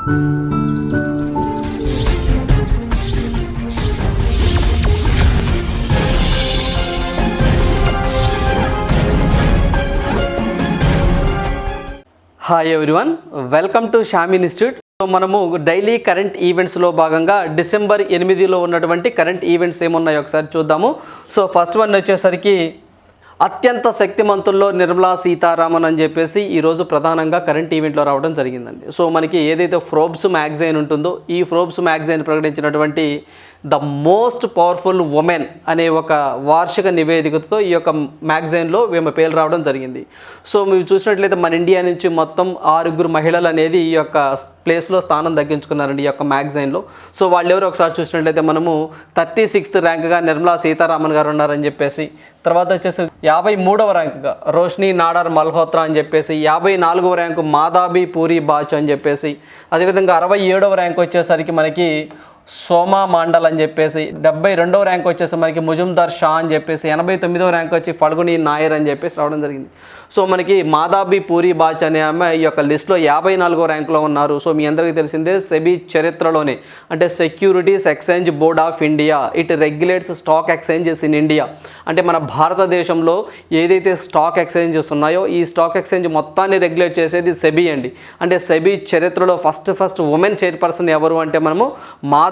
Hi everyone welcome to Sham institute so మనము daily current ఈవెంట్స్లో భాగంగా డిసెంబర్ ఎనిమిదిలో ఉన్నటువంటి కరెంట్ ఈవెంట్స్ ఏమున్నాయో ఒకసారి చూద్దాము. సో ఫస్ట్ వన్ వచ్చేసరికి అత్యంత శక్తిమంతుల్లో నిర్మలా సీతారామన్ అని చెప్పేసి ఈరోజు ప్రధానంగా కరెంట్ ఈవెంట్లో రావడం జరిగిందండి. సో మనకి ఏదైతే ఫ్రోబ్స్ మ్యాగజైన్ ఉంటుందో ఈ ఫ్రోబ్స్ మ్యాగజైన్ ప్రకటించినటువంటి ద మోస్ట్ పవర్ఫుల్ ఉమెన్ అనే ఒక వార్షిక నివేదికతో ఈ యొక్క మ్యాగజైన్లో ఈమె పేరు రావడం జరిగింది. సో మీరు చూసినట్లయితే మన ఇండియా నుంచి మొత్తం ఆరుగురు మహిళలు అనేది ఈ యొక్క ప్లేస్లో స్థానం దక్కించుకున్నారండి ఈ యొక్క మ్యాగజైన్లో. సో వాళ్ళెవరు ఒకసారి చూసినట్లయితే మనము థర్టీ సిక్స్త్ ర్యాంక్గా నిర్మలా సీతారామన్ గారు ఉన్నారని చెప్పేసి తర్వాత వచ్చేసి యాభై మూడవ ర్యాంకుగా రోష్ని నాడార్ మల్హోత్రా అని చెప్పేసి యాభై నాలుగవ ర్యాంకు మాదాబి పూరి బాచ్ అని చెప్పేసి అదేవిధంగా అరవై ఏడవ ర్యాంక్ వచ్చేసరికి మనకి సోమా మండల్ అని చెప్పేసి డెబ్బై రెండవ ర్యాంక్ వచ్చేసి మనకి ముజుమ్దార్ షా అని చెప్పేసి ఎనభై తొమ్మిదవ ర్యాంక్ వచ్చి ఫల్గుని నాయర్ అని చెప్పేసి రావడం జరిగింది. సో మనకి మాదాబి పూరి బాచ్ అనే ఆమె ఈ యొక్క లిస్ట్లో యాభై నాలుగో ర్యాంకులో ఉన్నారు. సో మీ అందరికీ తెలిసిందే సెబీ చరిత్రలోనే అంటే securities exchange board of India it regulates stock exchanges in India. అంటే మన భారతదేశంలో ఏదైతే స్టాక్ ఎక్స్చేంజెస్ ఉన్నాయో ఈ స్టాక్ ఎక్స్చేంజ్ మొత్తాన్ని రెగ్యులేట్ చేసేది సెబీ అండి. అంటే సెబీ చరిత్రలో ఫస్ట్ ఫస్ట్ ఉమెన్ చైర్పర్సన్ ఎవరు అంటే మనము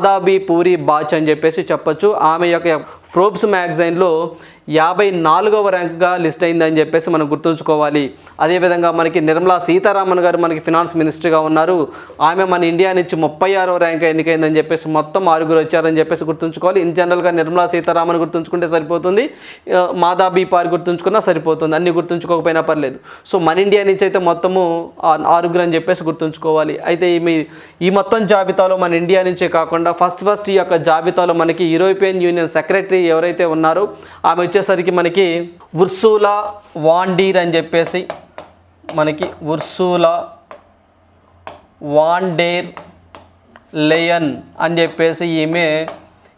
మాదాబి పూరి బాచ్ అని చెప్పేసి చెప్పొచ్చు. ఆమె యొక్క ఫ్రోబ్స్ మ్యాగజైన్లో యాభై నాలుగవ ర్యాంక్గా లిస్ట్ అయిందని చెప్పేసి మనం గుర్తుంచుకోవాలి. అదేవిధంగా మనకి నిర్మలా సీతారామన్ గారు మనకి ఫినాన్స్ మినిస్టర్గా ఉన్నారు. ఆమె మన ఇండియా నుంచి ముప్పై ఆరో ర్యాంక్ ఎన్నికైందని చెప్పేసి మొత్తం ఆరుగురు వచ్చారని చెప్పేసి గుర్తుంచుకోవాలి. ఇన్ జనరల్గా నిర్మలా సీతారామన్ గుర్తుంచుకుంటే సరిపోతుంది. మాదా బీ పార్ గుర్తుంచుకున్నా సరిపోతుంది. అన్ని గుర్తుంచుకోకపోయినా పర్లేదు. సో మన ఇండియా నుంచి అయితే మొత్తము ఆరుగురు అని చెప్పేసి గుర్తుంచుకోవాలి. అయితే ఈ మీ ఈ మొత్తం జాబితాలో మన ఇండియా నుంచే కాకుండా ఫస్ట్ ఫస్ట్ ఈ యొక్క జాబితాలో మనకి యూరోపియన్ యూనియన్ సెక్రటరీ ఎవరైతే ఉన్నారో ఆమె వచ్చేసరికి మనకి ఉర్సూలా వాండీర్ అని చెప్పేసి మనకి ఉర్సూలా వాండేర్ లేయన్ అని చెప్పేసి ఈమె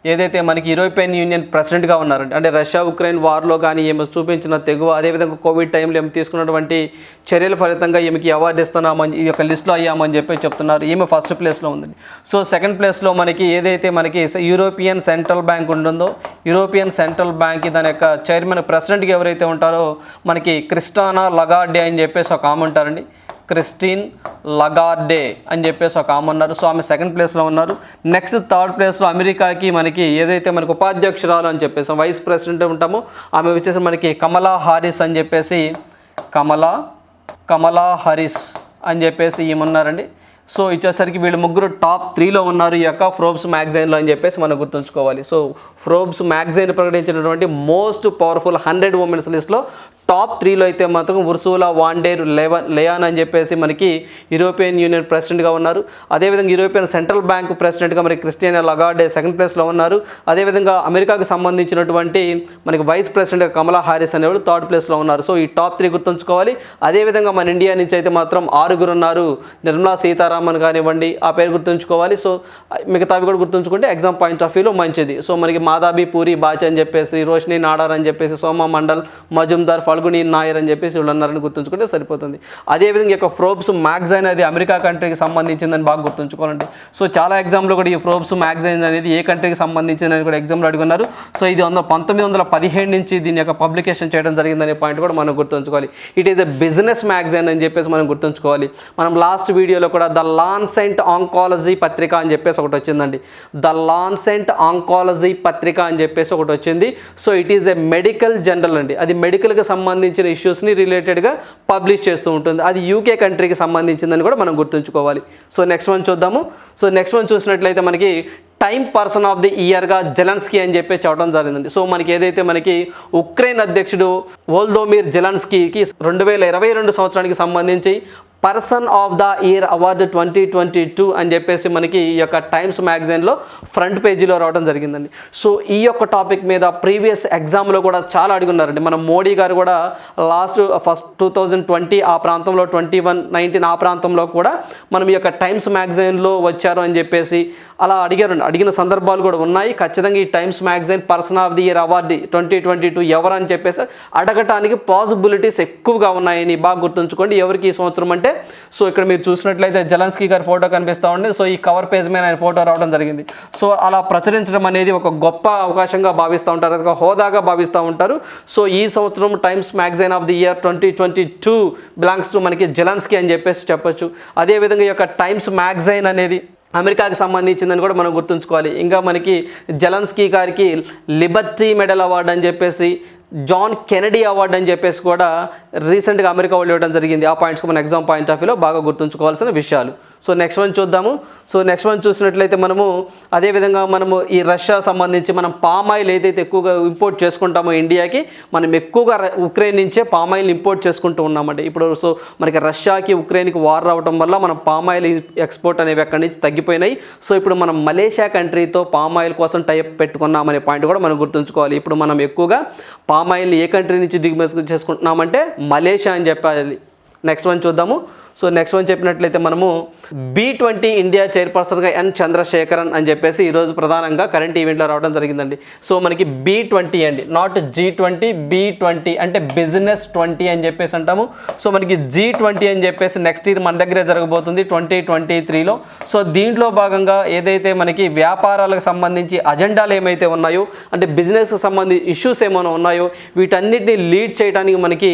ఏదైతే మనకి యూరోపియన్ యూనియన్ ప్రెసిడెంట్గా ఉన్నారంటే అంటే రష్యా ఉక్రెయిన్ వార్లో కానీ ఈమె చూపించిన తెగువ అదేవిధంగా కోవిడ్ టైంలో ఈమె తీసుకున్నటువంటి చర్యల ఫలితంగా ఈమెకి అవార్డు ఇస్తున్నామని ఈ యొక్క లిస్ట్లో అయ్యామని చెప్పి చెప్తున్నారు. ఈమె ఫస్ట్ ప్లేస్లో ఉందండి. సో సెకండ్ ప్లేస్లో మనకి ఏదైతే మనకి యూరోపియన్ సెంట్రల్ బ్యాంక్ ఉంటుందో యూరోపియన్ సెంట్రల్ బ్యాంక్ దాని యొక్క చైర్మన్ ప్రెసిడెంట్గా ఎవరైతే ఉంటారో మనకి క్రిస్టానా లగార్డే అని చెప్పేసి ఒక ఆమె ఉంటారండి. క్రిస్టిన్ లగార్డే అని చెప్పేసి ఒక ఆమె ఉన్నారు. సో ఆమె సెకండ్ ప్లేస్లో ఉన్నారు. నెక్స్ట్ థర్డ్ ప్లేస్లో అమెరికాకి మనకి ఏదైతే మనకి ఉపాధ్యక్షురాలు అని చెప్పేసి వైస్ ప్రెసిడెంట్ ఉంటామో ఆమె వచ్చేసి మనకి కమలా హారిస్ అని చెప్పేసి కమలా కమలా హారిస్ అని చెప్పేసి ఏమన్నారండి సో ఇచ్చేసరికి వీళ్ళు ముగ్గురు టాప్ త్రీలో ఉన్నారు ఈ యొక్క ఫ్రోబ్స్ మ్యాగజైన్లో అని చెప్పేసి మనం గుర్తుంచుకోవాలి. సో ఫ్రోబ్స్ మ్యాగజైన్ ప్రకటించినటువంటి మోస్ట్ పవర్ఫుల్ హండ్రెడ్ ఉమెన్స్ లిస్ట్లో టాప్ త్రీలో అయితే మాత్రం ఉర్సూలా వాండేర్ లెవన్ లేయాన్ అని చెప్పేసి మనకి యూరోపియన్ యూనియన్ ప్రెసిడెంట్గా ఉన్నారు. అదేవిధంగా యూరోపియన్ సెంట్రల్ బ్యాంక్ ప్రెసిడెంట్గా మరి క్రిస్టియనా లగార్డే సెకండ్ ప్లేస్లో ఉన్నారు. అదేవిధంగా అమెరికాకు సంబంధించినటువంటి మనకి వైస్ ప్రెసిడెంట్ కమలా హారిస్ అనేవాళ్ళు థర్డ్ ప్లేస్లో ఉన్నారు. సో ఈ టాప్ త్రీ గుర్తుంచుకోవాలి. అదేవిధంగా మన ఇండియా నుంచి అయితే మాత్రం ఆరుగురు ఉన్నారు. నిర్మలా సీతారామన్ కానివ్వండి ఆ పేరు గుర్తుంచుకోవాలి. సో మిగతావి కూడా గుర్తుంచుకుంటే ఎగ్జామ్ పాయింట్ ఆఫ్ వ్యూలో మంచిది. సో మనకి మాదాబి పూరి బాచ్ అని చెప్పేసి రోషిని నాడార్ అని చెప్పేసి సోమ మండల్ మజుందార్ ఫల్గుని నాయర్ అని చెప్పేసి వీళ్ళు ఉన్నారని గుర్తుంచుకుంటే సరిపోతుంది. అదేవిధంగా ఈ యొక్క ఫ్రోబ్స్ మ్యాగజైన్ అది అమెరికా కంట్రీకి సంబంధించిందని బాగా గుర్తుంచుకోవాలండి. సో చాలా ఎగ్జామ్లో కూడా ఈ ఫ్రోబ్స్ మ్యాగ్జైన్ అనేది ఏ కంట్రీకి సంబంధించిందని కూడా ఎగ్జామ్లో అడుగున్నారు. సో ఇది వంద పంతొమ్మిది వందల పదిహేడు నుంచి దీని యొక్క పబ్లికేషన్ చేయడం జరిగిందనే పాయింట్ కూడా మనం గుర్తుంచుకోవాలి. It is a business magazine అని చెప్పేసి మనం గుర్తుంచుకోవాలి. మనం లాస్ట్ వీడియోలో కూడా ద లాన్సెంట్ ఆంకాలజీ పత్రిక అని చెప్పేసి ఒకటి వచ్చిందండి. ద లాన్సెంట్ ఆంకాలజీ పత్రిక పత్రిక అని చెప్పేసి ఒకటి వచ్చింది. So it is a medical journal అండి. అది మెడికల్కి సంబంధించిన ఇష్యూస్ని రిలేటెడ్గా పబ్లిష్ చేస్తూ ఉంటుంది. అది యూకే కంట్రీకి సంబంధించిందని కూడా మనం గుర్తుంచుకోవాలి. సో నెక్స్ట్ వన్ చూద్దాము. సో నెక్స్ట్ వన్ చూసినట్లయితే మనకి టైం పర్సన్ ఆఫ్ ది ఇయర్గా జెలన్స్కీ అని చెప్పి చెప్పడం జరిగింది సో మనకి ఏదైతే మనకి ఉక్రెయిన్ అధ్యక్షుడు వోల్దోమిర్ జెలన్స్కీకి రెండు వేల ఇరవై రెండు సంవత్సరానికి సంబంధించి person of the year award twenty twenty two అని చెప్పేసి మనకి ఈ యొక్క టైమ్స్ మ్యాగజైన్లో ఫ్రంట్ పేజీలో రావడం జరిగిందండి. సో ఈ యొక్క టాపిక్ మీద ప్రీవియస్ ఎగ్జామ్లో కూడా చాలా అడుగున్నారండి మన మోడీ గారు కూడా last first two thousand twenty ఆ ప్రాంతంలో ట్వంటీ వన్ నైన్టీన్ ఆ ప్రాంతంలో కూడా మనం ఈ యొక్క టైమ్స్ మ్యాగజైన్లో వచ్చారు అని చెప్పేసి అలా అడిగారు. అడిగిన సందర్భాలు కూడా ఉన్నాయి. ఖచ్చితంగా ఈ Times magazine person of the year award twenty twenty two ఎవరు అని చెప్పేసి అడగటానికి పాసిబిలిటీస్ ఎక్కువగా ఉన్నాయని బాగా గుర్తుంచుకోండి. ఎవరికి ఈ సంవత్సరం అంటే సో ఇక్కడ మీరు చూసినట్లయితే జలన్స్కీ గారి ఫోటో కనిపిస్తూ ఉంది. సో ఈ కవర్ పేజ్ మీద ఆయన ఫోటో రావడం జరిగింది. సో అలా ప్రచురించడం అనేది ఒక గొప్ప అవకాశంగా భావిస్తూ ఉంటారు. అదొక హోదాగా భావిస్తూ ఉంటారు. సో ఈ సంవత్సరం Times magazine of the year twenty twenty two belongs to మనకి జలన్స్కీ అని చెప్పేసి చెప్పొచ్చు. అదేవిధంగా ఈ యొక్క టైమ్స్ మ్యాగజైన్ అనేది అమెరికాకి సంబంధించిందని కూడా మనం గుర్తుంచుకోవాలి. ఇంకా మనకి జలన్స్కీ గారికి లిబర్టీ మెడల్ అవార్డు అని చెప్పేసి జాన్ కెనడీ అవార్డు అని చెప్పేసి కూడా రీసెంట్గా అమెరికా వాళ్ళు ఇవ్వడం జరిగింది. ఆ పాయింట్స్ మన ఎగ్జామ్ పాయింట్ ఆఫ్ వ్యూలో బాగా గుర్తుంచుకోవాల్సిన విషయాలు. సో నెక్స్ట్ వన్ చూద్దాము. సో నెక్స్ట్ వన్ చూసినట్లయితే మనము అదేవిధంగా మనము ఈ రష్యా సంబంధించి మనం పామ్ ఆయిల్ ఏదైతే ఎక్కువగా ఇంపోర్ట్ చేసుకుంటామో ఇండియాకి మనం ఎక్కువగా ఉక్రెయిన్ నుంచే పామ్ ఆయిల్ ఇంపోర్ట్ చేసుకుంటూ ఉన్నామండి. ఇప్పుడు సో మనకి రష్యాకి ఉక్రెయిన్కి వార్ రావడం వల్ల మనం పామ్ ఆయిల్ ఎక్స్పోర్ట్ అనేవి అక్కడి నుంచి తగ్గిపోయినాయి. సో ఇప్పుడు మనం మలేషియా కంట్రీతో పామ్ ఆయిల్ కోసం టైప్ పెట్టుకున్నామనే పాయింట్ కూడా మనం గుర్తుంచుకోవాలి. ఇప్పుడు మనం ఎక్కువగా పామ్ ఆయిల్ ఏ కంట్రీ నుంచి దిగుమతి చేసుకుంటున్నామంటే మలేషియా అని చెప్పాలి. నెక్స్ట్ వన్ చూద్దాము. సో నెక్స్ట్ వన్ చెప్పినట్లయితే మనము బీ ట్వంటీ ఇండియా చైర్పర్సన్గా ఎన్ చంద్రశేఖరన్ అని చెప్పేసి ఈరోజు ప్రధానంగా కరెంట్ ఈవెంట్లో రావడం జరిగిందండి. సో మనకి బీ ట్వంటీ అండి. Not G twenty B twenty అంటే బిజినెస్ ట్వంటీ అని చెప్పేసి అంటాము. సో మనకి జీ ట్వంటీ అని చెప్పేసి నెక్స్ట్ ఇయర్ మన దగ్గరే జరగబోతుంది ట్వంటీ ట్వంటీ త్రీలో. సో దీంట్లో భాగంగా ఏదైతే మనకి వ్యాపారాలకు సంబంధించి అజెండాలు ఏమైతే ఉన్నాయో అంటే బిజినెస్కి సంబంధించి ఇష్యూస్ ఏమైనా ఉన్నాయో వీటన్నిటిని లీడ్ చేయడానికి మనకి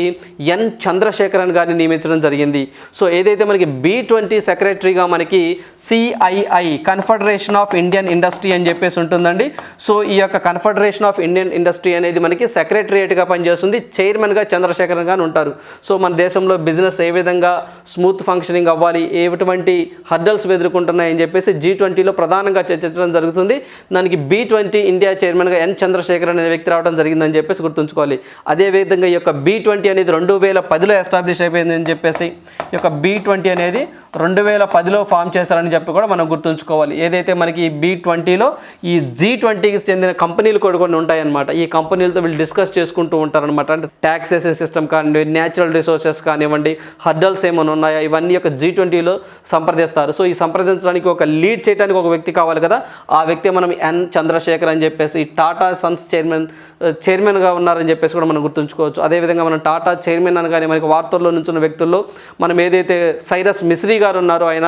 ఎన్ చంద్రశేఖరన్ గారిని నియమించడం జరిగింది. సో ఏదైతే మనకి బీ ట్వంటీ సెక్రటరీగా మనకి CII confederation of Indian industry అని చెప్పేసి ఉంటుందండి. సో ఈ యొక్క కన్ఫెడరేషన్ ఆఫ్ ఇండియన్ ఇండస్ట్రీ అనేది మనకి సెక్రటరియేట్గా పనిచేస్తుంది. చైర్మన్గా చంద్రశేఖరన్ గారు ఉంటారు. సో మన దేశంలో బిజినెస్ ఏ విధంగా స్మూత్ ఫంక్షనింగ్ అవ్వాలి ఎటువంటి హర్డల్స్ ఎదుర్కొంటున్నాయని చెప్పేసి జీ ట్వంటీలో ప్రధానంగా చర్చించడం జరుగుతుంది. దానికి బీ ట్వంటీ ఇండియా చైర్మన్గా ఎన్ చంద్రశేఖర్ అనే వ్యక్తి రావడం జరిగిందని చెప్పేసి గుర్తుంచుకోవాలి. అదేవిధంగా ఈ యొక్క బీ ట్వంటీ అనేది రెండు వేల పదిలో ఎస్టాబ్లిష్ అయిపోయిందని చెప్పేసి ఈ యొక్క బీ ట్వంటీ అనేది రెండు వేల పదిలో ఫామ్ చేశారని చెప్పి కూడా మనం గుర్తుంచుకోవాలి. ఏదైతే మనకి బీ ట్వంటీలో ఈ జీ ట్వంటీకి చెందిన కంపెనీలు కూడా కొన్ని ఉంటాయన్నమాట. ఈ కంపెనీలతో వీళ్ళు డిస్కస్ చేసుకుంటూ ఉంటారనమాట అంటే ట్యాక్సేషన్ సిస్టమ్ కానివ్వండి న్యాచురల్ రిసోర్సెస్ కానివ్వండి హర్డల్స్ ఏమైనా ఉన్నాయా? ఇవన్నీ ఒక జీ ట్వంటీలో సంప్రదిస్తారు. సో ఈ సంప్రదించడానికి ఒక లీడ్ చేయడానికి ఒక వ్యక్తి కావాలి కదా. ఆ వ్యక్తి మనం ఎన్ చంద్రశేఖర్ అని చెప్పేసి టాటా సన్స్ చైర్మన్ చైర్మన్గా ఉన్నారని చెప్పేసి కూడా మనం గుర్తుంచుకోవచ్చు. అదేవిధంగా మనం టాటా చైర్మన్ అనగానే మనకి వార్తల్లో నుంచిన వ్యక్తుల్లో మనం ఏదైతే సైరస్ మిశ్రీగా గారు ఉన్నారు. ఆయన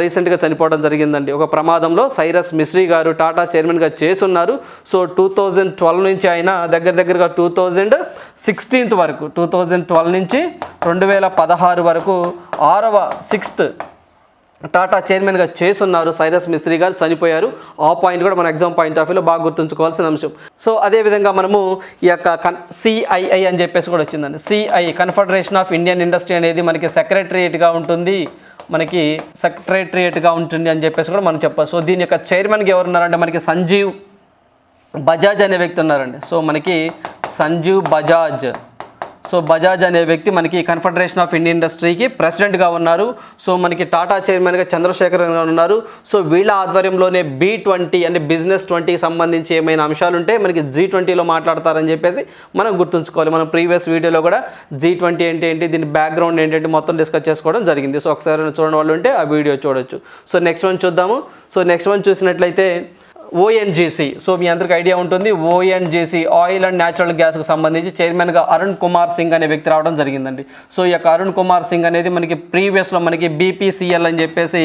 రీసెంట్గా చనిపోవడం జరిగిందండి. ఒక ప్రమాదంలో సైరస్ మిశ్రీ గారు టాటా చైర్మన్గా చేసున్నారు. సో టూ థౌజండ్ ట్వెల్వ్ నుంచి ఆయన దగ్గర దగ్గరగా టూ థౌజండ్ సిక్స్టీన్త్ వరకు టూ థౌజండ్ ట్వెల్వ్ నుంచి రెండు వేల పదహారు వరకు ఆరవ సిక్స్త్ టాటా చైర్మన్గా చేసున్నారు సైరస్ మిస్త్రీ గారు చనిపోయారు. ఆ పాయింట్ కూడా మన ఎగ్జామ్ పాయింట్ ఆఫ్ వ్యూలో బాగా గుర్తుంచుకోవాల్సిన అంశం. సో అదేవిధంగా మనము ఈ యొక్క కన్ సిఐఐ అని చెప్పేసి కూడా వచ్చిందండి. CI confederation of Indian industry అనేది మనకి సెక్రటరియేట్గా ఉంటుంది. మనకి సెక్రటరియేట్గా ఉంటుంది అని చెప్పేసి కూడా మనం చెప్పాలి సో దీని యొక్క చైర్మన్కి ఎవరు ఉన్నారంటే మనకి సంజీవ్ బజాజ్ అనే వ్యక్తి ఉన్నారండి. సో మనకి సంజీవ్ బజాజ్. సో బజాజ్ అనే వ్యక్తి మనకి కన్ఫెడరేషన్ ఆఫ్ ఇండియన్ ఇండస్ట్రీకి ప్రెసిడెంట్గా ఉన్నారు. సో మనకి టాటా చైర్మన్గా చంద్రశేఖర్ గారు ఉన్నారు. సో వీళ్ళ ఆధ్వర్యంలోనే బీ ట్వంటీ అంటే బిజినెస్ ట్వంటీకి సంబంధించి ఏమైనా అంశాలు ఉంటే మనకి జీ ట్వంటీలో మాట్లాడతారని చెప్పేసి మనం గుర్తుంచుకోవాలి. మనం ప్రీవియస్ వీడియోలో కూడా జీ ట్వంటీ ఏంటి ఏంటి దీని బ్యాక్గ్రౌండ్ ఏంటంటే మొత్తం డిస్కస్ చేసుకోవడం జరిగింది. సో ఒకసారి చూడని వాళ్ళు ఉంటే ఆ వీడియో చూడొచ్చు. సో నెక్స్ట్ వన్ చూద్దాము. సో నెక్స్ట్ వన్ చూసినట్లయితే ఓఎన్జీసీ సో మీ అందరికి ఐడియా ఉంటుంది. ఓఎన్జీసీ ఆయిల్ అండ్ న్యాచురల్ గ్యాస్కి సంబంధించి చైర్మన్గా అరుణ్ కుమార్ సింగ్ అనే వ్యక్తి రావడం జరిగిందండి. సో ఈ యొక్క అరుణ్ కుమార్ సింగ్ అనేది మనకి ప్రీవియస్లో మనకి బీపీసీఎల్ అని చెప్పేసి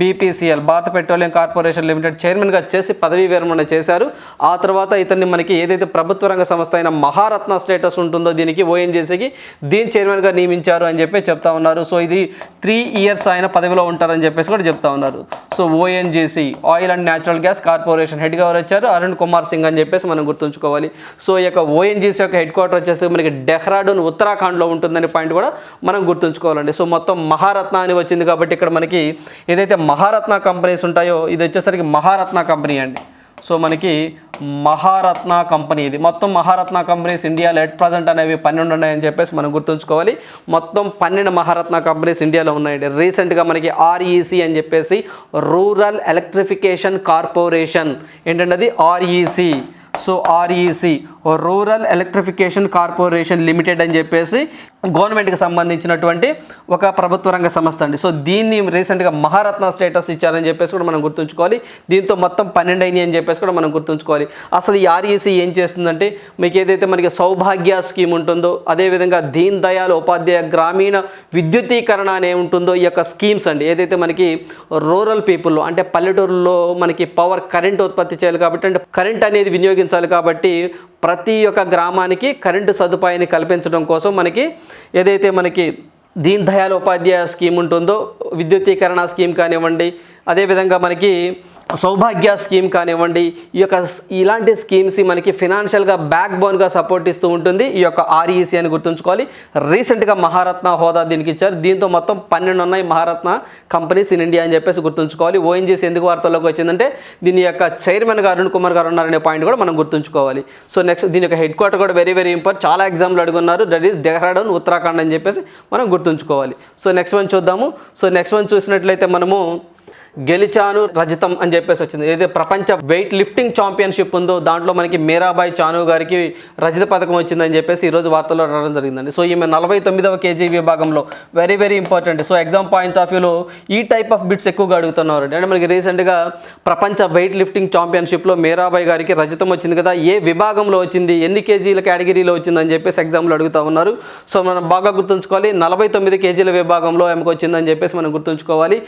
బీపీసీఎల్ భారత పెట్రోలియం కార్పొరేషన్ లిమిటెడ్ చైర్మన్గా చేసి పదవీ విరమణ చేశారు. ఆ తర్వాత ఇతన్ని మనకి ఏదైతే ప్రభుత్వ రంగ సంస్థ అయిన మహారత్న స్టేటస్ ఉంటుందో దీనికి ఓఎన్జీసీకి దీని చైర్మన్గా నియమించారు అని చెప్పి చెప్తా ఉన్నారు. సో ఇది త్రీ ఇయర్స్ ఆయన పదవిలో ఉంటారని చెప్పేసి కూడా చెప్తా ఉన్నారు. So ONGC oil and natural gas corporation హెడ్గా ఎవరు వచ్చారు అరుణ్ కుమార్ సింగ్ అని చెప్పేసి మనం గుర్తుంచుకోవాలి. సో ఈ యొక్క ఓఎన్జీసీ యొక్క హెడ్ క్వార్టర్ వచ్చేసి మనకి డెహ్రాడూన్ ఉత్తరాఖండ్లో ఉంటుందనే పాయింట్ కూడా మనం గుర్తుంచుకోవాలండి. సో మొత్తం మహారత్న అని వచ్చింది కాబట్టి ఇక్కడ మనకి ఏదైతే మహారత్న కంపెనీస్ ఉంటాయో ఇది వచ్చేసరికి మహారత్న కంపెనీ అండి. సో మనకి మహారత్న కంపెనీ ఇది. మొత్తం మహారత్న కంపెనీస్ ఇండియాలో ఎట్ ప్రజెంట్ అనేవి పన్నెండు ఉన్నాయని చెప్పేసి మనం గుర్తుంచుకోవాలి. మొత్తం పన్నెండు మహారత్న కంపెనీస్ ఇండియాలో ఉన్నాయండి. రీసెంట్గా మనకి ఆర్ఈసి అని చెప్పేసి రూరల్ ఎలక్ట్రిఫికేషన్ కార్పొరేషన్ ఏంటంటే అది? REC so REC rural electrification corporation limited అని చెప్పేసి గవర్నమెంట్కి సంబంధించినటువంటి ఒక ప్రభుత్వ రంగ సంస్థ అండి. సో దీన్ని రీసెంట్గా మహారత్న స్టేటస్ ఇచ్చారని చెప్పేసి కూడా మనం గుర్తుంచుకోవాలి. దీంతో మొత్తం పన్నెండు అయినాయి అని చెప్పేసి కూడా మనం గుర్తుంచుకోవాలి. అసలు ఈ ఆర్ఈసీ ఏం చేస్తుందంటే మీకు ఏదైతే మనకి సౌభాగ్య స్కీమ్ ఉంటుందో అదేవిధంగా దీన్ దయాళ్ ఉపాధ్యాయ గ్రామీణ విద్యుతీకరణ అనే ఉంటుందో ఈ యొక్క స్కీమ్స్ అండి. ఏదైతే మనకి రూరల్ పీపుల్లో అంటే పల్లెటూరులో మనకి పవర్ కరెంట్ ఉత్పత్తి చేయాలి కాబట్టి అంటే కరెంట్ అనేది వినియోగించాలి కాబట్టి ప్రతి ఒక్క గ్రామానికి కరెంటు సదుపాయాన్ని కల్పించడం కోసం మనకి ఏదైతే మనకి దీన్ దయాళ్ ఉపాధ్యాయ స్కీమ్ ఉంటుందో విద్యుతీకరణ స్కీమ్ కానివ్వండి అదేవిధంగా మనకి సౌభాగ్య స్కీమ్ కానివ్వండి ఈ యొక్క ఇలాంటి స్కీమ్స్ మనకి ఫినాన్షియల్గా బ్యాక్ బోన్గా సపోర్ట్ ఇస్తూ ఉంటుంది. ఈ యొక్క ఆర్ఈసీ అని గుర్తుంచుకోవాలి. రీసెంట్గా మహారత్న హోదా దీనికి ఇచ్చారు. దీంతో మొత్తం పన్నెండు ఉన్నాయి మహారత్న కంపెనీస్ ఇన్ ఇండియా అని చెప్పేసి గుర్తుంచుకోవాలి. ఓఎన్జీసీ ఎందుకు వార్తల్లోకి వచ్చిందంటే దీని యొక్క చైర్మన్గా అరుణ్ కుమార్ గారు ఉన్నారనే పాయింట్ కూడా మనం గుర్తుంచుకోవాలి. సో నెక్స్ట్ దీని యొక్క హెడ్ క్వార్టర్ కూడా వెరీ వెరీ ఇంపార్టెంట్ చాలా ఎగ్జామ్లు అడుగున్నారు. దట్ ఈస్ డెహ్రాడూన్ ఉత్తరాఖండ్ అని చెప్పేసి మనం గుర్తుంచుకోవాలి. సో నెక్స్ట్ వన్ చూద్దాము. సో నెక్స్ట్ వన్ చూసినట్లయితే మనము గెలిచాను రజతం అని చెప్పేసి వచ్చింది. ఏదైతే ప్రపంచ వెయిట్ లిఫ్టింగ్ ఛాంపియన్షిప్ ఉందో దాంట్లో మనకి మీరాబాయి చాను గారికి రజత పథకం వచ్చిందని చెప్పేసి ఈరోజు వార్తల్లో రావడం జరిగిందండి. సో ఈమె నలభై తొమ్మిదవ కేజీ విభాగంలో very very important so exam point of వ్యూలో ఈ టైప్ ఆఫ్ బిట్స్ ఎక్కువగా అడుగుతున్నారు అంటే మనకి రీసెంట్గా ప్రపంచ వెయిట్ లిఫ్టింగ్ ఛాంపియన్షిప్లో మీరాబాయ్ గారికి రజతం వచ్చింది కదా ఏ విభాగంలో వచ్చింది ఎన్ని కేజీల కేటగిరీలో వచ్చిందని చెప్పేసి ఎగ్జామ్లో అడుగుతా ఉన్నారు. సో మనం బాగా గుర్తుంచుకోవాలి నలభై తొమ్మిది కేజీల విభాగంలో ఆమెకు వచ్చిందని చెప్పేసి మనం గుర్తుంచుకోవాలి.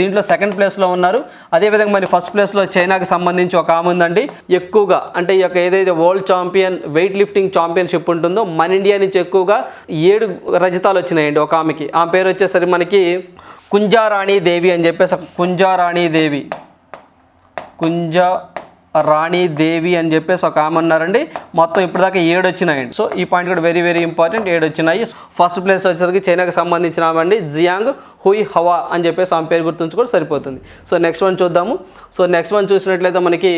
దీంట్లో సెకండ్ ప్లేస్లో ఉన్నారు. అదేవిధంగా మరి ఫస్ట్ ప్లేస్లో చైనాకి సంబంధించి ఒక ఆమె ఉందండి. ఎక్కువగా అంటే ఈ యొక్క ఏదైతే world champion weight lifting championship ఉంటుందో మన ఇండియా నుంచి ఎక్కువగా ఏడు రజితాలు వచ్చినాయండి ఒక ఆమెకి. ఆమె పేరు వచ్చేసరికి మనకి కుంజారాణి దేవి అని చెప్పేసి కుంజారాణి దేవి. కుంజ రాణి దేవి అని చెప్పేసి ఒక ఆమె ఉన్నారండి. మొత్తం ఇప్పటిదాకా ఏడు వచ్చినాయండి. సో ఈ పాయింట్ కూడా వెరీ వెరీ ఇంపార్టెంట్. ఏడు వచ్చినాయి. ఫస్ట్ ప్లేస్ వచ్చేసరికి చైనాకి సంబంధించిన ఆమె అండి. జియాంగ్ హుయ్ హవా అని చెప్పేసి ఆమె పేరు గుర్తుంచుకోవడం సరిపోతుంది. సో నెక్స్ట్ వన్ చూద్దాము. సో నెక్స్ట్ వన్ చూసినట్లయితే మనకి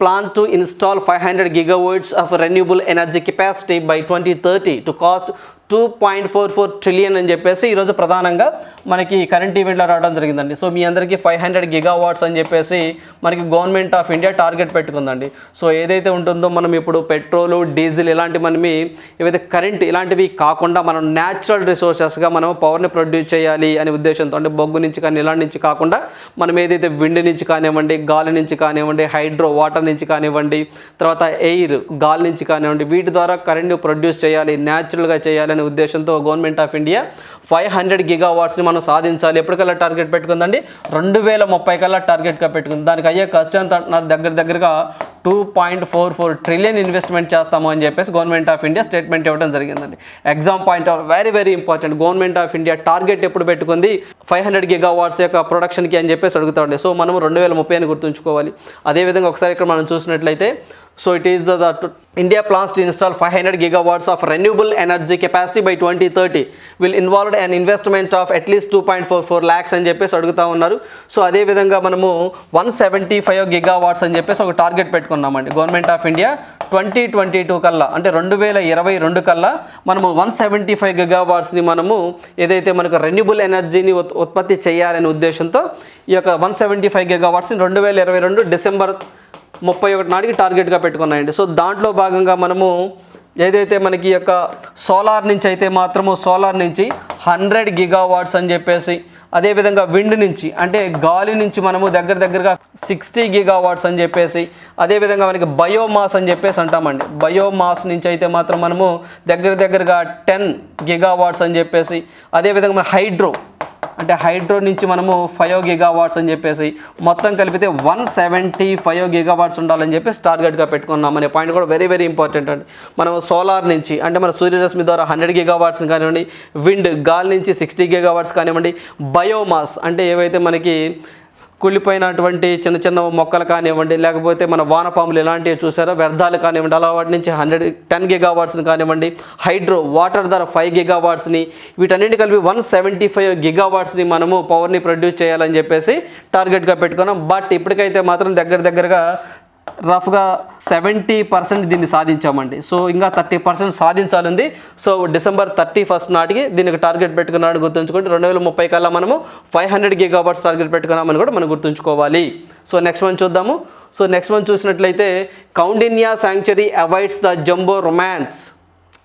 plan to install five hundred gigawatts of renewable energy capacity by twenty thirty to cost two point four four trillion అని చెప్పేసి ఈరోజు ప్రధానంగా మనకి కరెంట్ ఈవెంట్లో రావడం జరిగిందండి. సో మీ అందరికీ ఫైవ్ హండ్రెడ్ గిగా వాట్స్ అని చెప్పేసి మనకి గవర్నమెంట్ ఆఫ్ ఇండియా టార్గెట్ పెట్టుకుందండి. సో ఏదైతే ఉంటుందో మనం ఇప్పుడు పెట్రోలు డీజిల్ ఇలాంటి మనమి ఏవైతే కరెంట్ ఇలాంటివి కాకుండా మనం న్యాచురల్ రిసోర్సెస్గా మనం పవర్ని ప్రొడ్యూస్ చేయాలి అనే ఉద్దేశంతో అంటే బొగ్గు నుంచి కానీ ఇలాంటి నుంచి కాకుండా మనం ఏదైతే విండ్ నుంచి కానివ్వండి గాలి నుంచి కానివ్వండి హైడ్రో వాటర్ నుంచి కానివ్వండి తర్వాత ఎయిర్ గాలి నుంచి కానివ్వండి వీటి ద్వారా కరెంట్ ప్రొడ్యూస్ చేయాలి న్యాచురల్గా చేయాలి అనే ఉద్దేశంతో government of India five hundred గిగావాట్స్ని మనం సాధించాలి. ఎప్పటికల్లా టార్గెట్ పెట్టుకుందండి. రెండు వేల ముప్పై కల్లా టార్గెట్గా పెట్టుకుంది. దానికి అయ్యే ఖర్చు అంత అంటున్నారు దగ్గర దగ్గరగా two point four four trillion investment చేస్తాము అని చెప్పేసి గవర్నమెంట్ ఆఫ్ ఇండియా స్టేట్మెంట్ ఇవ్వడం జరిగిందండి. Exam point of very very important. Government of India target ఎప్పుడు పెట్టుకుంది? ఫైవ్ హండ్రెడ్ గిగావాట్స్ యొక్క ప్రొడక్షన్కి అని చెప్పేసి అడుగుతాడు సో మనం రెండు వేల ముప్పై అని గుర్తుంచుకోవాలి. అదేవిధంగా ఒకసారి ఇక్కడ మనం చూసినట్లయితే so it is the India plans to install five hundred gigawatts of renewable energy capacity by twenty thirty will involved an investment of at least two point four four lakhs అని చెప్పేసి అడుగుతా ఉన్నారు. సో అదేవిధంగా మనము one seventy five gigawatts అని చెప్పేసి ఒక target పెట్టుకున్నామండి. Government of India twenty twenty two కల్లా అంటే రెండు వేల ఇరవై రెండు కల్లా మనము వన్ సెవెంటీ ఫైవ్ గిగావాట్స్ని మనము ఏదైతే మనకు రెన్యూబుల్ ఎనర్జీని ఉత్- ఉత్పత్తి చేయాలనే ఉద్దేశంతో ఈ యొక్క వన్ సెవెంటీ ఫైవ్ గిగావాట్స్ని రెండు వేల ఇరవై రెండు డిసెంబర్ ముప్పై ఒకటి నాటికి టార్గెట్గా పెట్టుకున్నాయండి. సో దాంట్లో భాగంగా మనము ఏదైతే మనకి యొక్క సోలార్ నుంచి అయితే మాత్రము సోలార్ నుంచి హండ్రెడ్ గిగావాట్స్ అని చెప్పేసి అదేవిధంగా విండ్ నుంచి అంటే గాలి నుంచి మనము దగ్గర దగ్గరగా సిక్స్టీ గిగావాట్స్ అని చెప్పేసి అదేవిధంగా మనకి బయోమాస్ అని చెప్పేసి అంటామండి. బయోమాస్ నుంచి అయితే మాత్రం మనము దగ్గర దగ్గరగా టెన్ గిగావాట్స్ అని చెప్పేసి అదేవిధంగా మన హైడ్రో అంటే హైడ్రో నుంచి మనము ఫైవ్ గిగావాట్స్ అని చెప్పేసి మొత్తం కలిపితే వన్ సెవెంటీ ఫైవ్ గిగావాట్స్ ఉండాలని చెప్పేసి టార్గెట్గా పెట్టుకున్నాం అనే పాయింట్ కూడా వెరీ వెరీ ఇంపార్టెంట్ అండి. మనం సోలార్ నుంచి అంటే మన సూర్యరశ్మి ద్వారా హండ్రెడ్ గిగావాట్స్ కానివ్వండి విండ్ గాలి నుంచి సిక్స్టీ గిగావాట్స్ కానివ్వండి బయోమాస్ అంటే ఏవైతే మనకి కుళ్ళిపోయినటువంటి చిన్న చిన్న మొక్కలు కానివ్వండి లేకపోతే మన వానపాములు ఇలాంటివి చూసారో? వ్యర్థాలు కానివ్వండి అలా వాటి నుంచి హండ్రెడ్ టెన్ గిగావాట్స్ని కానివ్వండి హైడ్రో వాటర్ ధర ఫైవ్ గిగావాట్స్ని వీటన్నిటి కలిపి వన్ సెవెంటీ ఫైవ్ గిగావాట్స్ని మనము పవర్ని ప్రొడ్యూస్ చేయాలని చెప్పేసి టార్గెట్గా పెట్టుకున్నాం. బట్ ఇప్పటికైతే మాత్రం దగ్గర దగ్గరగా రఫ్గా సెవెంటీ పర్సెంట్ దీన్ని సాధించామండి. సో ఇంకా థర్టీ పర్సెంట్ సాధించాలంది. సో డిసెంబర్ థర్టీ ఫస్ట్ నాటికి దీనికి టార్గెట్ పెట్టుకున్నాడు గుర్తుంచుకోండి రెండు వేల ముప్పై కల్లా మనము ఫైవ్ హండ్రెడ్ గిగావాట్స్ టార్గెట్ పెట్టుకున్నామని కూడా మనం గుర్తుంచుకోవాలి. సో నెక్స్ట్ మనం చూద్దాము. సో నెక్స్ట్ వన్ చూసినట్లయితే Koundinya sanctuary avoids the jumbo romance.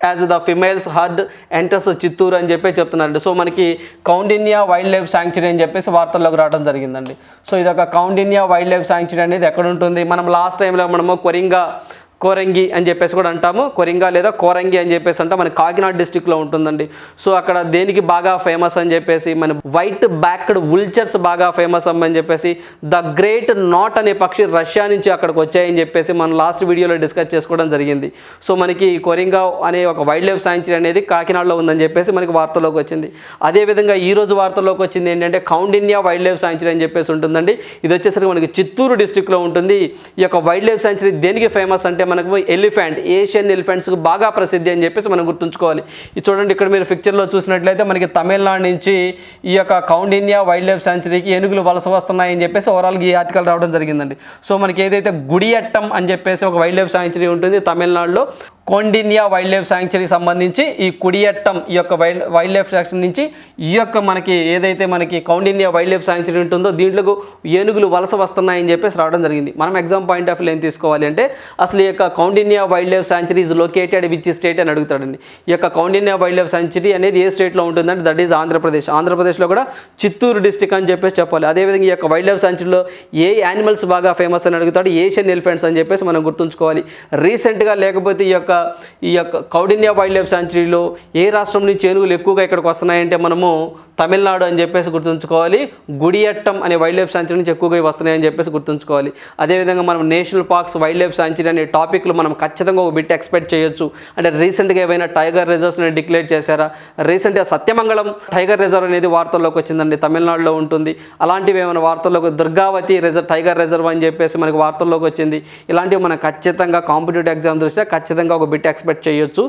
As the females herd enters Chittoor అని చెప్పి చెప్తున్నారండి. సో మనకి కౌండిన్యా వైల్డ్ లైఫ్ శాంక్చురీ అని చెప్పేసి వార్తల్లోకి రావడం జరిగిందండి. సో ఇది ఒక కౌండిన్యా వైల్డ్ లైఫ్ శాంక్చురీ అనేది ఎక్కడ ఉంటుంది? మనం లాస్ట్ టైంలో మనము కొరింగా కోరంగి అని చెప్పేసి కూడా అంటాము. కొరింగా లేదా కోరంగి అని చెప్పేసి అంటే. మన కాకినాడ డిస్టిక్లో ఉంటుందండి. సో అక్కడ దేనికి బాగా ఫేమస్ అని చెప్పేసి మన వైట్ బ్యాక్డ్ ఉల్చర్స్ బాగా ఫేమస్ అమ్మని చెప్పేసి ద గ్రేట్ నాట్ అనే పక్షి రష్యా నుంచి అక్కడికి వచ్చాయని చెప్పేసి మనం లాస్ట్ వీడియోలో డిస్కస్ చేసుకోవడం జరిగింది. సో మనకి కొరింగా అనే ఒక వైల్డ్ లైఫ్ సాంచురీ అనేది కాకినాడలో ఉందని చెప్పేసి మనకి వార్తలోకి వచ్చింది. అదేవిధంగా ఈరోజు వార్తలోకి వచ్చింది ఏంటంటే కౌండిన్యా వైల్డ్ లైఫ్ సాంచురీ అని చెప్పేసి ఉంటుందండి. ఇది వచ్చేసరికి మనకి చిత్తూరు డిస్టిక్లో ఉంటుంది. ఈ యొక్క వైల్డ్ లైఫ్ సాంచురీ దేనికి ఫేమస్ అంటే మనకు ఎలిఫెంట్ ఏషియన్ ఎలిఫెంట్స్కి బాగా ప్రసిద్ధి అని చెప్పేసి మనం గుర్తుంచుకోవాలి. ఇది చూడండి ఇక్కడ మీరు పిక్చర్లో చూసినట్లయితే మనకి తమిళనాడు నుంచి ఈ యొక్క కౌండిన్యా వైల్డ్ లైఫ్ సాంచురీకి ఏనుగులు వలస వస్తున్నాయని చెప్పేసి ఓవరాల్గా ఈ ఆర్టికల్ రావడం జరిగిందండి. సో మనకి ఏదైతే గుడియట్టం అని చెప్పేసి ఒక వైల్డ్ లైఫ్ సాంచురీ ఉంటుంది తమిళనాడులో కోండిన్యా వైల్డ్ లైఫ్ శాంక్చరీకి సంబంధించి ఈ కుడియట్టం ఈ యొక్క వైల్డ్ వైల్డ్ లైఫ్ శాంక్చరీ నుంచి ఈ యొక్క మనకి ఏదైతే మనకి కౌండిన్యా వైల్డ్ లైఫ్ శాంక్చరీ ఉంటుందో దీంట్లో ఏనుగులు వలస వస్తున్నాయని చెప్పేసి రావడం జరిగింది. మనం ఎగ్జామ్ పాయింట్ ఆఫ్ వ్యూ ఏం తీసుకోవాలి అంటే అసలు ఈ యొక్క Koundinya wildlife sanctuary is located which state అని అడుగుతాడండి. ఈ యొక్క కౌండిన్యా వైల్డ్ లైఫ్ సాంచురీ అనేది ఏ స్టేట్లో ఉంటుందంటే దట్ ఈజ్ ఆంధ్రప్రదేశ్ ఆంధ్రప్రదేశ్లో కూడా చిత్తూరు డిస్టిక్ అని చెప్పేసి చెప్పాలి. అదేవిధంగా ఈ యొక్క వైల్డ్ లైఫ్ సాంచురీలో ఏ యానిమల్స్ బాగా ఫేమస్ అని అడుగుతాడు? ఏషియన్ ఎలిఫెంట్స్ అని చెప్పేసి మనం గుర్తుంచుకోవాలి. రీసెంట్గా లేకపోతే ఈ యొక్క ఈ యొక్క కౌండిన్య వైల్డ్ లైఫ్ సాంచురీలో ఏ రాష్ట్రం నుంచి ఏనుగులు ఎక్కువగా ఇక్కడికి వస్తున్నాయంటే మనము తమిళనాడు అని చెప్పేసి గుర్తుంచుకోవాలి. గుడియట్టం అనే వైల్డ్ లైఫ్ సాంచురీ నుంచి ఎక్కువగా వస్తున్నాయని చెప్పేసి గుర్తుంచుకోవాలి. అదేవిధంగా మనం national parks wild life sanctuary అనే టాపిక్లు మనం ఖచ్చితంగా ఒక బిట్ ఎక్స్పెక్ట్ చేయొచ్చు. అంటే రీసెంట్గా ఏవైనా టైగర్ రిజర్వ్స్ని డిక్లేర్ చేశారా? రీసెంట్గా సత్యమంగళం టైగర్ రిజర్వ్ అనేది వార్తల్లోకి వచ్చిందండి తమిళనాడులో ఉంటుంది. అలాంటివి ఏమైనా వార్తల్లోకి దుర్గావతి రిజర్వ్ టైగర్ రిజర్వ్ అని చెప్పేసి మనకి వార్తల్లోకి వచ్చింది. ఇలాంటివి మనం ఖచ్చితంగా కాంపిటేటివ్ ఎగ్జామ్ దృష్ట్యా ఖచ్చితంగా ఒక బిట్ ఎక్స్పెక్ట్ చేయొచ్చు.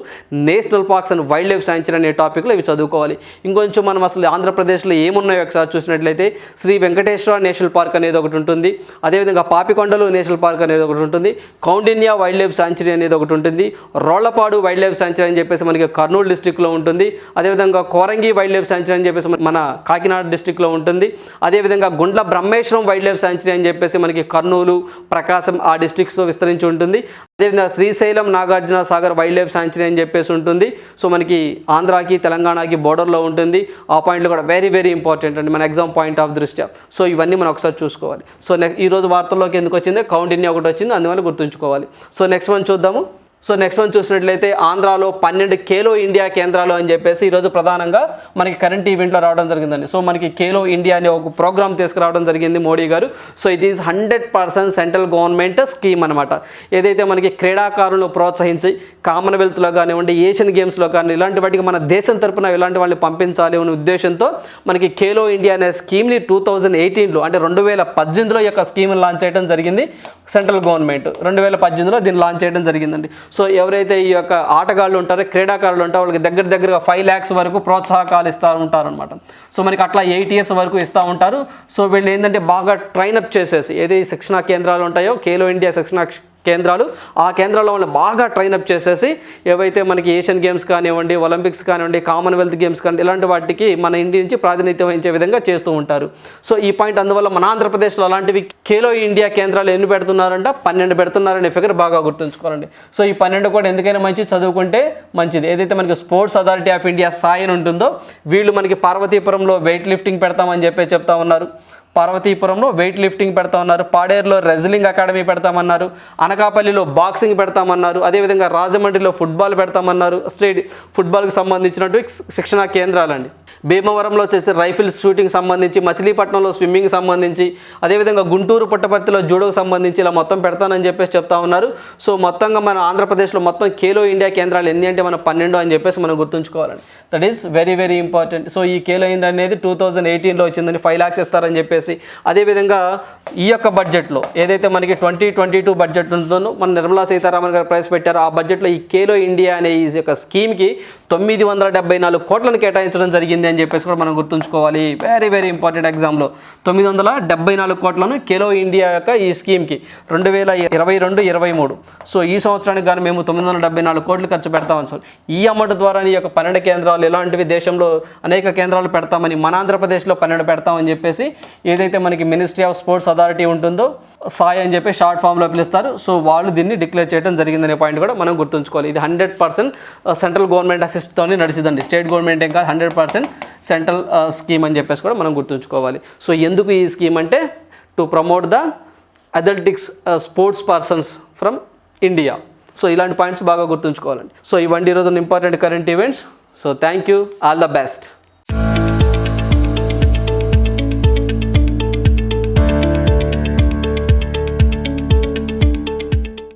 National parks and wildlife sanctuary అనే టాపిక్లో ఇవి చదువుకోవాలి. ఇంకొంచెం మనం అసలు ఆంధ్రప్రదేశ్లో ఏమున్నాయో ఒకసారి చూసినట్లయితే శ్రీ వెంకటేశ్వర నేషనల్ పార్క్ అనేది ఒకటి ఉంటుంది. అదేవిధంగా పాపికొండలు నేషనల్ పార్క్ అనేది ఒకటి ఉంటుంది. కౌండిన్యా వైల్డ్ లైఫ్ సాంచురీ అనేది ఒకటి ఉంటుంది. రోళ్ళపాడు వైల్డ్ లైఫ్ సాంచురీ అని చెప్పేసి మనకి కర్నూలు డిస్టిక్లో ఉంటుంది. అదేవిధంగా కోరంగి వైల్డ్ లైఫ్ సాంచురీ అని చెప్పేసి మన కాకినాడ డిస్టిక్లో ఉంటుంది. అదేవిధంగా Gundla Brahmeswaram wild life sanctuary అని చెప్పేసి మనకి కర్నూలు ప్రకాశం ఆ డిస్టిక్స్లో విస్తరించి ఉంటుంది. అదేవిధంగా Srisailam Nagarjuna Sagar wild life sanctuary అని చెప్పేసి ఉంటుంది. సో మనకి ఆంధ్రాకి తెలంగాణకి బోర్డర్లో ఉంటుంది. ఆ పాయింట్లు కూడా వెరీ వెరీ ఇంపార్టెంట్ అండి. మన ఎగ్జామ్ పాయింట్ ఆఫ్ దృష్ట్యా. సో ఇవన్నీ మనం ఒకసారి చూసుకోవాలి. సో నెక్స్ట్ ఈ రోజు వార్తల్లోకి ఎందుకు వచ్చింది కౌంటిన్యూ ఒకటి వచ్చింది. అందువల్ల గుర్తుంచుకోవాలి. సో నెక్స్ట్ మనం చూద్దాము. సో నెక్స్ట్ వన్ చూసినట్లయితే ఆంధ్రాలో పన్నెండు కేలో ఇండియా కేంద్రాలు అని చెప్పేసి ఈరోజు ప్రధానంగా మనకి కరెంట్ ఈవెంట్లో రావడం జరిగిందండి. సో మనకి కేలో ఇండియా అనే ఒక ప్రోగ్రామ్ తీసుకురావడం జరిగింది మోడీ గారు. సో ఇది is hundred percent central government scheme అనమాట ఏదైతే మనకి క్రీడాకారులను ప్రోత్సహించి కామన్వెల్త్లో కానివ్వండి ఏషియన్ గేమ్స్లో కానీ ఇలాంటి వాటికి మన దేశం తరపున ఇలాంటి వాళ్ళని పంపించాలి అనే ఉద్దేశంతో మనకి కేలో ఇండియా అనే స్కీమ్ని టూ థౌజండ్ ఎయిటీన్లో అంటే రెండు వేల పద్దెనిమిదిలో యొక్క స్కీమ్ని లాంచ్ చేయడం జరిగింది సెంట్రల్ గవర్నమెంట్ రెండు వేల పద్దెనిమిదిలో దీన్ని లాంచ్ చేయడం జరిగిందండి. సో ఎవరైతే ఈ యొక్క ఆటగాళ్ళు ఉంటారో క్రీడాకారులు ఉంటారో వాళ్ళకి దగ్గర దగ్గరగా ఫైవ్ ల్యాక్స్ వరకు ప్రోత్సాహకాలు ఇస్తూ ఉంటారనమాట సో మనకి అట్లా ఎయిట్ ఇయర్స్ వరకు ఇస్తూ ఉంటారు. సో వీళ్ళు ఏంటంటే బాగా ట్రైనప్ చేసేసి ఏది శిక్షణా కేంద్రాలు ఉంటాయో ఖేలో ఇండియా శిక్షణా కేంద్రాలు. ఆ కేంద్రాల్లో వాళ్ళని బాగా ట్రైనప్ చేసేసి ఏవైతే మనకి ఏషియన్ గేమ్స్ కానివ్వండి ఒలింపిక్స్ కానివ్వండి కామన్వెల్త్ గేమ్స్ కానీ ఇలాంటి వాటికి మన ఇండియా నుంచి ప్రాతినిధ్యం వహించే విధంగా చేస్తూ ఉంటారు. సో ఈ పాయింట్ అందువల్ల మన ఆంధ్రప్రదేశ్లో అలాంటివి ఖేలో ఇండియా కేంద్రాలు ఎన్ని పెడుతున్నారంట? పన్నెండు పెడుతున్నారనే ఫిగర్ బాగా గుర్తుంచుకోవాలండి. సో ఈ పన్నెండు కూడా ఎందుకైనా మంచి చదువుకుంటే మంచిది. ఏదైతే మనకి స్పోర్ట్స్ అథారిటీ ఆఫ్ ఇండియా సాయన్ ఉంటుందో వీళ్ళు మనకి పార్వతీపురంలో వెయిట్ లిఫ్టింగ్ పెడతామని చెప్పి చెప్తా ఉన్నారు. పార్వతీపురంలో వెయిట్ లిఫ్టింగ్ పెడతా ఉన్నారు పాడేరులో రెజ్లింగ్ అకాడమీ పెడతామన్నారు. అనకాపల్లిలో బాక్సింగ్ పెడతామన్నారు. అదేవిధంగా రాజమండ్రిలో ఫుట్బాల్ పెడతామన్నారు. స్టేడి ఫుట్బాల్కి సంబంధించినటువంటి శిక్షణా కేంద్రాలండి. భీమవరంలో వచ్చేసి రైఫిల్స్ షూటింగ్ సంబంధించి మచిలీపట్నంలో స్విమ్మింగ్ సంబంధించి అదేవిధంగా గుంటూరు పుట్టపర్తిలో జూడోకు సంబంధించి ఇలా మొత్తం పెడతానని చెప్పేసి చెప్తా ఉన్నారు. సో మొత్తంగా మన ఆంధ్రప్రదేశ్లో మొత్తం ఖేలో ఇండియా కేంద్రాలు ఎన్ని అంటే మన పన్నెండు అని చెప్పేసి మనం గుర్తుంచుకోవాలండి. That is very very important so ఈ ఖేలో ఇండియా అనేది టూ థౌజండ్ ఎయిటీన్లో వచ్చిందని ఫైవ్ ల్యాక్స్ ఇస్తారని చెప్పేసి అదేవిధంగా ఈ యొక్క బడ్జెట్లో ఏదైతే మనకి ట్వంటీ ట్వంటీ టూ బడ్జెట్ ఉంటుందో మన నిర్మలా సీతారామన్ గారు ప్రైస్ ఆ బడ్జెట్లో ఈ ఖేలో ఇండియా అనే ఈ యొక్క స్కీమ్కి తొమ్మిది వందల డెబ్బై నాలుగు కోట్లను కేటాయించడం జరిగింది అని చెప్పేసి కూడా మనం గుర్తుంచుకోవాలి. వెరీ వెరీ ఇంపార్టెంట్ ఎగ్జామ్లో తొమ్మిది వందల డెబ్బై నాలుగు కోట్లను కెలో ఇండియా యొక్క ఈ స్కీమ్కి రెండు వేల ఇరవై రెండు ఇరవై మూడు. సో ఈ సంవత్సరానికి కానీ మేము తొమ్మిది వందల డెబ్బై నాలుగు కోట్లు ఖర్చు పెడతామని సార్. ఈ అమౌంట్ ద్వారా ఈ యొక్క పన్నెండు కేంద్రాలు ఇలాంటివి దేశంలో అనేక కేంద్రాలు పెడతామని మన ఆంధ్రప్రదేశ్లో పన్నెండు పెడతామని చెప్పేసి ఏదైతే మనకి మినిస్ట్రీ ఆఫ్ స్పోర్ట్స్ అథారిటీ ఉంటుందో సాయి అని చెప్పి షార్ట్ ఫామ్లో పిలుస్తారు. సో వాళ్ళు దీన్ని డిక్లేర్ చేయడం జరిగిందనే పాయింట్ కూడా మనం గుర్తుంచుకోవాలి. ఇది హండ్రెడ్ పర్సెంట్ సెంట్రల్ గవర్నమెంట్ అసిస్ట్తో నడిచిందండి. స్టేట్ గవర్నమెంట్ ఏం కాదు హండ్రెడ్ పర్సెంట్ సెంట్రల్ స్కీమ్ అని చెప్పేసి కూడా మనం గుర్తుంచుకోవాలి. సో ఎందుకు ఈ స్కీమ్ అంటే to promote the athletics sports persons from India. So ఇలాంటి పాయింట్స్ బాగా గుర్తుంచుకోవాలండి. సో ఇవన్నీ ఈరోజు important current events. So thank you. All the best.